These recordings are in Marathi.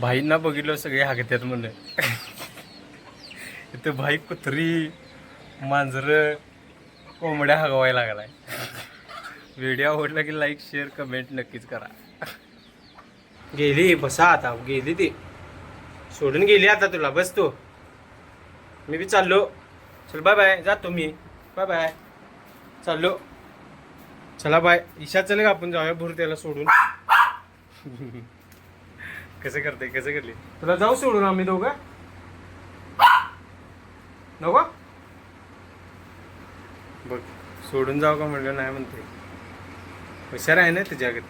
भाईंना बघितलं सगळे हागत्यात म्हणलं. इथं भाई कुत्री मांजरं कोंबड्या हगवायला लागलाय. व्हिडिओ आवडला की लाईक शेअर कमेंट नक्कीच करा. गेली बसा आता. गेली ती. सोडून गेली आता तुला. बस तू. मी बी चाललो. चल बाय बाय जातो मी. बाय बाय चाललो. चला बाय ईशा चल का आपण जाऊया भूर त्याला सोडून. कसं करते कसं करले? तुला जाऊ सोडून आम्ही दोघं. नको? बघ सोडून जाऊ का म्हणलं नाही म्हणते. हुशार आहे ना तुझ्याकडे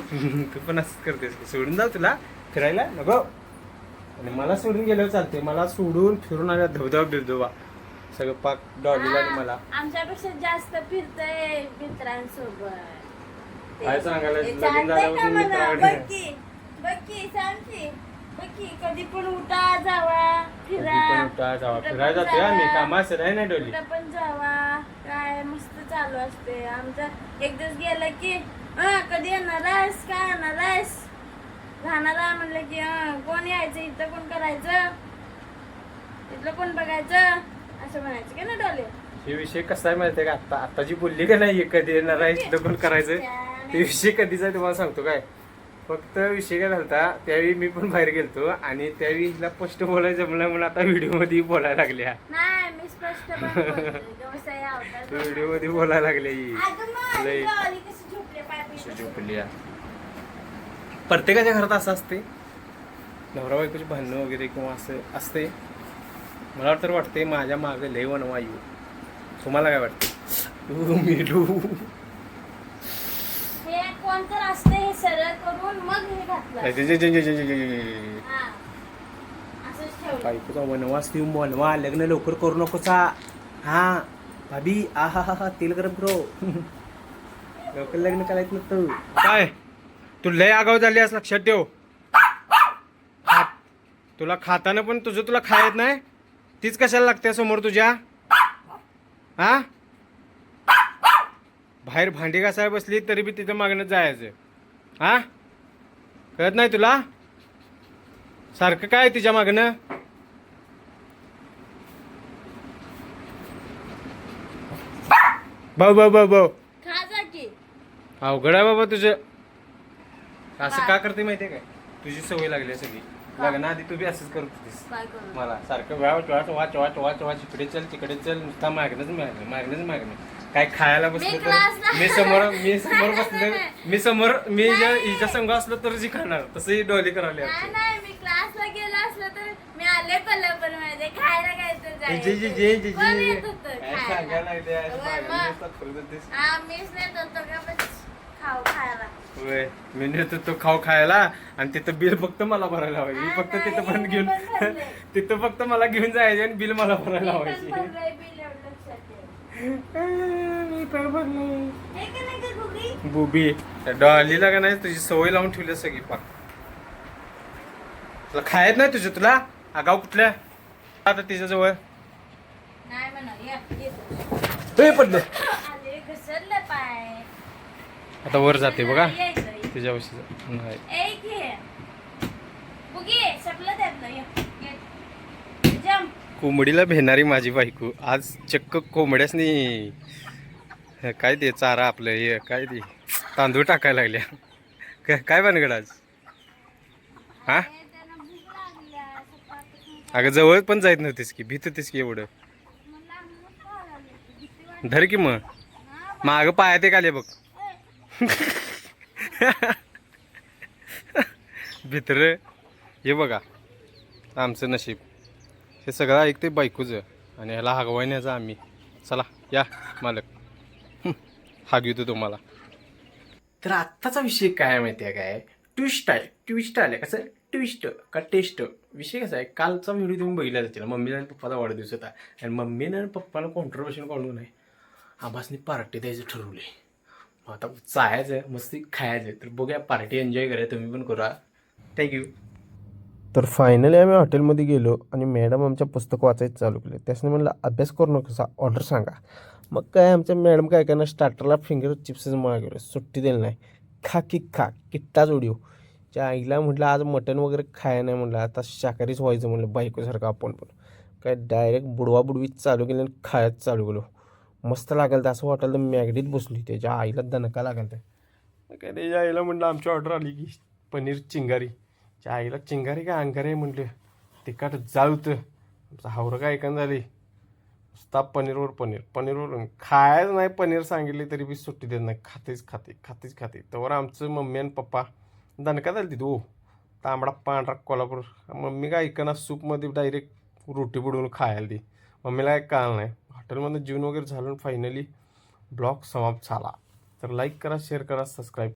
तू पण असंच करतेस सोडून जाऊ तुला फिरायला नको. आणि मला सोडून गेल्यावर चालते. मला सोडून फिरून आल्या धबधबा बिबधबा. सगळं पाक डॉलीला मला. आमच्यापेक्षा जास्त फिरतय मित्रांसोबत. काय सांगायला? ते लगीन चालतंय झाल्यावर का तुम्ही मला? मित्राकडे बघ की, बघ की, सांग की. बघ की, कधी पण उठा जावा फिरा. पण जावा. कुठं फिरायला पण जाते आम्ही. जावा. कामाचं आहे ना डोली? कुठं पण जावा. काय मस्त चालू असते आमचं एक दिवस गेलं की हा कधी येणार आहेस? काय येणार आहेस? राहणार आहे म्हणलं की हं, कोण यायचं? इथं कोण करायचं? इथलं कोण बघायचं? असं म्हणायचं की ना डोले? हे विषय कसा आहे माहितीये का? आता आता जी बोलली का नाही कधी येणार आहे? इथं पण करायचं? ते विषय कधीचा आहे तुम्हाला सांगतो काय? फक्त विषय काय झालता त्यावेळी मी पण बाहेर गेलतो आणि त्यावेळी हिला स्पष्ट बोलायचं जमलं म्हणून आता व्हिडिओमध्ये बोलायला लागल्या. व्हिडिओमध्ये बोलायला लागल्या ही अगं मग, लय. डॉली कशी झोपली पाय अशी पिळून. झोपली आहे. प्रत्येकाच्या घरात असं असते नवरा बायकोची भांडणं वगैरे किंवा असं असते मला तर वाटते माझ्या मागे लय वनवा येऊ तुम्हाला काय वाटते मिलू हे कोण तर असते हे सरळ करून मग हे घातलं. जे- जे- जे- जे- जे- जे- जे- जे. हा. असंच ठेवलं. बायकोचा वनवास देऊन वनवा लग्न लवकर करू नकोसा. हा भाभी आ हा हा तेल गरम करो. लवकर लग्न करायचं नसतं काय? तू लय आगाव झाली आज लक्षात ठेव. तुला खाताना पण तुझं तुला खायत नाही. तीच कशाला लागते समोर तुझ्या? हा? बाहेर भांडी घासाय बसली तरी बी तिथं मागणं जायचं हा? कळत नाही तुला? सारखं काय तिच्या मागणं भाऊ भाऊ भाऊ भाऊ. अवघड आहे बाबा तुझं. असं का करते माहितीये काय? तुझी सवय लागली सगळी. लग्नाआधी तू बी असंच करत होतीस. काय करू मला सारखं वाच वाच वाच वाच वाच वाच इकडे चल तिकडे चल नुसता मागणंच मागणं मागणंच मागणं. काय खायला बसलं मी तर मी समोर मी समोर बसले. मी समोर मी जर. हिच्या संघ असलो तर जी खाणार. तसंही डोली करायला नाही नाही मी क्लासला गेलो असलं तर मी आले कोल्हापूरमध्ये खायला काय तर जे जे जे जे कोण जे. येत होतं काय खायला? सांगायला लागले आज? होय, मागणी मग. नुसता फिरत होतीस. हा मीच नेत होतो का बस? खाऊ खायला. होय. मी नेतो तो खाऊ खायला आणि तिथं बिल फक्त मला भरायला हवायची मी हा, फक्त तिथं पण घेऊन. तिथं फक्त मला घेऊन जायचे आणि बिल मला भरायला हवायची. मी पण? बुबी डॉलीला का नाही तुझी सवय लावून ठेवली सगळी पाक. तुला खायत नाही तुझं तुला? आगाव कुठल्या? आता तिच्याजवळ. पडलं. आता वर जाते बघा. या इथं, या. तिच्या वशीचं नाही. कोंबडीला भेणारी माझी बायको. आज चक्क कोंबड्यासनी हे काय ते चारा आपलं हे काय ते? तांदूळ टाकायला लागल्या. काय- काय भानगड आज? हा? अगं जवळ पण जायत नव्हतीस की भीत होतीस की एवढं. धर की मग. माग पायात एक आले बघ. भित्र. हे बघा आमचं नशीब. हे सगळं ऐकते बायकोचं आणि ह्याला हागवायण्याचं आम्ही. चला या मालक. हागवितो हाग येतो तुम्हाला. तर आत्ताचा विषय काय माहिती आहे काय? ट्विस्ट आहे ट्विस्ट आले. कसं? ट्विस्ट का टेस्ट विषय कसा आहे? कालचा व्हिडिओ तुम्ही बघितला जातील मम्मीला आणि पप्पाचा वाढदिवस होता. आणि मम्मीनं आणि पप्पाला कॉन्ट्रोवर्शन काढून नाही. आभासनी पार्टी द्यायचं ठरवले आहे आता चायाचं मस्ती खायचं तर बघूया पार्टी एन्जॉय करा तुम्ही पण करा. थँक्यू तर फायनली आम्ही हॉटेलमध्ये गेलो आणि मॅडम आमच्या पुस्तक वाचायचं चालू केलं. त्याच्याने म्हणलं अभ्यास करू नका ऑर्डर सांगा. मग काय आमच्या मॅडम काय करणार स्टार्टरला फिंगर चिप्सच मागवलं सुट्टी दिली नाही. खा की खा किट्टाच उडीव त्या आईला म्हटलं आज मटण वगैरे खाय नाही म्हटलं आता शाकाहारीच व्हायचं म्हटलं बायकोसारखं आपण पण. काय डायरेक्ट बुडवा बुडवीत चालू केलं आणि खायच चालू केलो. मस्त लागेल तर असं हॉटेल तर मॅगडीत बसली त्याच्या आईला दणका लागेल तर. काय त्याच्या आईला म्हटलं आमची ऑर्डर आली की पनीर चिंगारी. त्या आईला चिंगारी काय अंगारी म्हटलं तिखट जाळतं. आमचं हावरं काय ऐकण झाली नुसता पनीरवर पनीर पनीरवर खायच नाही पनीर सांगितले तरी बी सुट्टी देत नाही. खातेच खाते खातेच खाते. तेव्हा आमचं मम्मी आणि पप्पा दणका झाली तिथं हो. ओ तांबडा पांढरा कोल्हापूर. मम्मी काय ऐकना सूपमध्ये डायरेक्ट रोटी बुडवून खायला ती मम्मीला काय कळलं नाही. हॉटेलमध्ये जीवन वगैरे झालं फायनली ब्लॉग समाप्त झाला. तर लाईक करा शेअर करा सबस्क्राईब